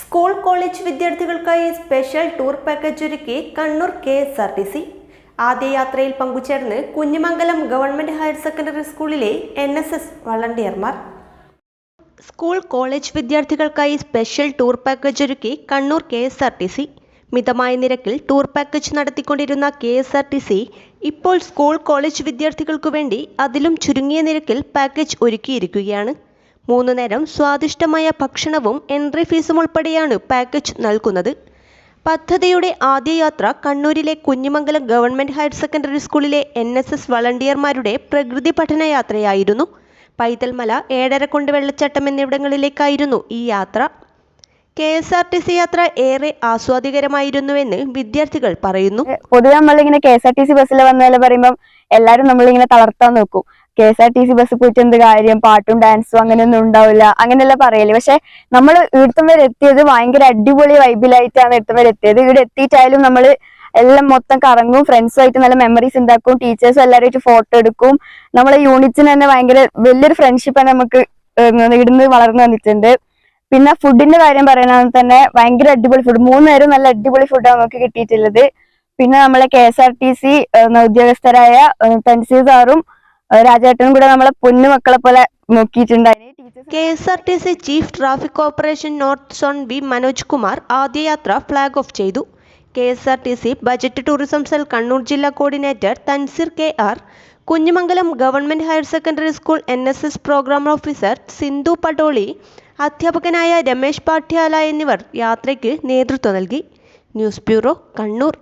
School college വിദ്യാർത്ഥികൾക്കായി special tour package ഒരുക്കി Kannur K S R T C. ആദ്യ യാത്രയിൽ പങ്കുചേർന്ന് കുഞ്ഞിമംഗലം ഗവൺമെന്റ് ഹയർ സെക്കൻഡറി സ്കൂളിലെ എൻ എസ് എസ് വളണ്ടിയർമാർ. സ്കൂൾ കോളേജ് വിദ്യാർത്ഥികൾക്കായി സ്പെഷ്യൽ ടൂർ പാക്കേജ് ഒരുക്കി Kannur K S R T C. മിതമായ നിരക്കിൽ tour package നടത്തിക്കൊണ്ടിരുന്ന K S R T C ഇപ്പോൾ സ്കൂൾ കോളേജ് വിദ്യാർത്ഥികൾക്കു വേണ്ടി അതിലും ചുരുങ്ങിയ നിരക്കിൽ പാക്കേജ് ഒരുക്കിയിരിക്കുകയാണ്. മൂന്ന് നേരം സ്വാദിഷ്ടമായ ഭക്ഷണവും എൻട്രി ഫീസും ഉൾപ്പെടെയാണ് പാക്കേജ് നൽകുന്നത്. പദ്ധതിയുടെ ആദ്യ യാത്ര കണ്ണൂരിലെ കുഞ്ഞിമംഗലം ഗവൺമെന്റ് ഹയർ സെക്കൻഡറി സ്കൂളിലെ എൻ എസ് എസ് വളണ്ടിയർമാരുടെ പ്രകൃതി പഠന യാത്രയായിരുന്നു. പൈതൽമല ഏഴരക്കുണ്ട് വെള്ളച്ചാട്ടം എന്നിവിടങ്ങളിലേക്കായിരുന്നു ഈ യാത്ര. K S R T C യാത്ര ഏറെ ആസ്വാദികരമായിരുന്നുവെന്ന് വിദ്യാർത്ഥികൾ പറയുന്നു. പൊതുവെ നമ്മളിങ്ങനെ K S R T C ബസ്സിൽ വന്നതിൽ പറയുമ്പോൾ എല്ലാരും നമ്മളിങ്ങനെ തളർത്താൻ നോക്കും. K S R T C bus പോയിട്ട് എന്ത് കാര്യം? പാട്ടും ഡാൻസും അങ്ങനെയൊന്നും ഉണ്ടാവില്ല. അങ്ങനെയല്ല പറയൽ. പക്ഷെ നമ്മൾ ഇവിടുത്തെ വരെ എത്തിയത് ഭയങ്കര അടിപൊളി വൈബിലായിട്ടാണ് ഇവിടുത്തെ വരെ എത്തിയത്. ഇവിടെ എത്തിയിട്ടായാലും നമ്മൾ എല്ലാം മൊത്തം കറങ്ങും ഫ്രണ്ട്സുമായിട്ട് നല്ല മെമ്മറീസ് ഉണ്ടാക്കും ടീച്ചേഴ്സും എല്ലാവരുമായിട്ട് ഫോട്ടോ എടുക്കും. നമ്മളെ യൂണിറ്റിന് തന്നെ ഭയങ്കര വലിയൊരു ഫ്രണ്ട്ഷിപ്പാണ് നമുക്ക് ഇടുന്ന് വളർന്നു വന്നിട്ടുണ്ട്. പിന്നെ ഫുഡിന്റെ കാര്യം പറയുന്നത് തന്നെ ഭയങ്കര അടിപൊളി ഫുഡ് മൂന്ന് നേരം നല്ല അടിപൊളി ഫുഡാണ് നമുക്ക് കിട്ടിയിട്ടുള്ളത്. പിന്നെ നമ്മളെ K S R T C ഉദ്യോഗസ്ഥരായ Thanseer സാറും രാജേട്ടനും കൂടെ നമ്മളെ പൊന്നു മക്കളെ പോലെ നോക്കിയിട്ടുണ്ട്. K S R T C chief traffic operation north zone V Manoj Kumar ആദ്യ യാത്ര ഫ്ലാഗ് ഓഫ് ചെയ്തു. K S R T C budget tourism cell Kannur ജില്ലാ coordinator Thansir K R Kunhimangalam government higher secondary school N S S programme officer Sindhu Pattoli അധ്യാപകനായ രമേശ് പാഠ്യാല എന്നിവർ യാത്രയ്ക്ക് നേതൃത്വം നൽകി. News bureau Kannur.